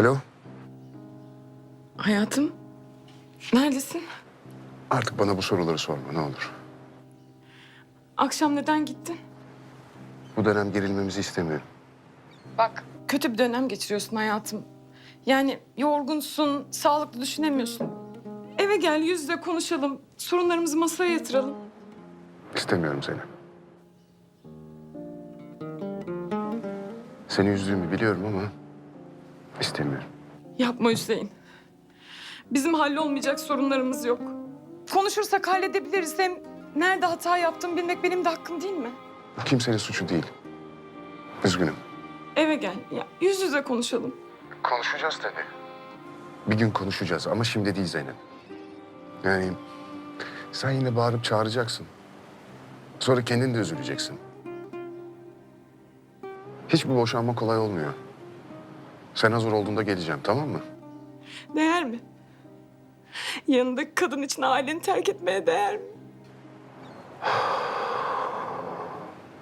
Alo? Hayatım, neredesin? Artık bana bu soruları sorma ne olur. Akşam neden gittin? Bu dönem gerilmemizi istemiyorum. Bak, kötü bir dönem geçiriyorsun hayatım. Yani yorgunsun, sağlıklı düşünemiyorsun. Eve gel, yüz yüze konuşalım. Sorunlarımızı masaya yatıralım. İstemiyorum seni. Seni üzdüğümü biliyorum ama istemiyorum. Yapma Hüseyin. Bizim hallolmayacak sorunlarımız yok. Konuşursak halledebiliriz. Hem nerede hata yaptığımı bilmek benim de hakkım değil mi? Bu kimsenin suçu değil. Üzgünüm. Eve gel, ya, yüz yüze konuşalım. Konuşacağız tabii. Bir gün konuşacağız ama şimdi değil Zeynep. Yani sen yine bağırıp çağıracaksın. Sonra kendin de üzüleceksin. Hiç bu boşanma kolay olmuyor. Sen hazır olduğunda geleceğim tamam mı? Değer mi? Yanındaki kadın için aileni terk etmeye değer mi?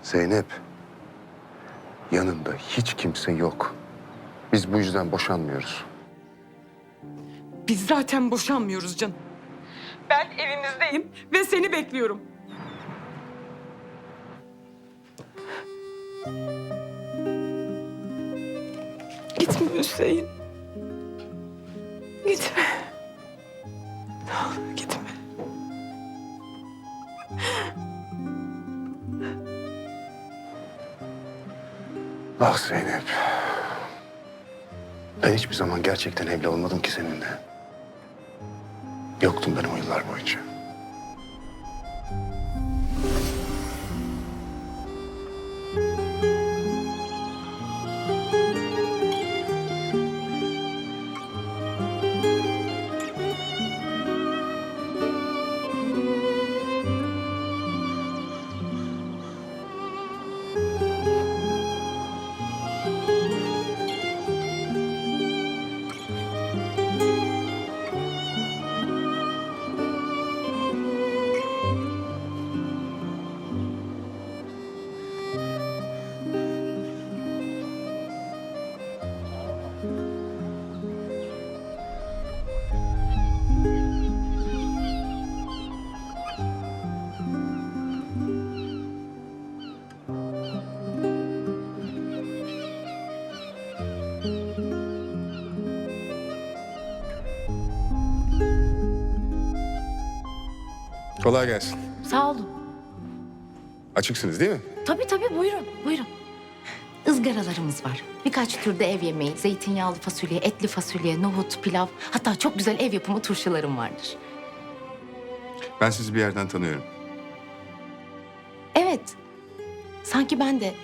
Zeynep. Yanında hiç kimse yok. Biz bu yüzden boşanmıyoruz. Biz zaten boşanmıyoruz canım. Ben evimizdeyim ve seni bekliyorum. Gitme Hüseyin. Gitme. Ne olur gitme. Ah Zeynep. Ben hiçbir zaman gerçekten evli olmadım ki seninle. Yoktum ben o yıllar boyunca. Kolay gelsin. Sağ olun. Açıksınız değil mi? Tabii tabii buyurun, buyurun. Izgaralarımız var. Birkaç türde ev yemeği, zeytinyağlı fasulye, etli fasulye, nohut, pilav. Hatta çok güzel ev yapımı turşularım vardır. Ben sizi bir yerden tanıyorum. Evet, sanki ben de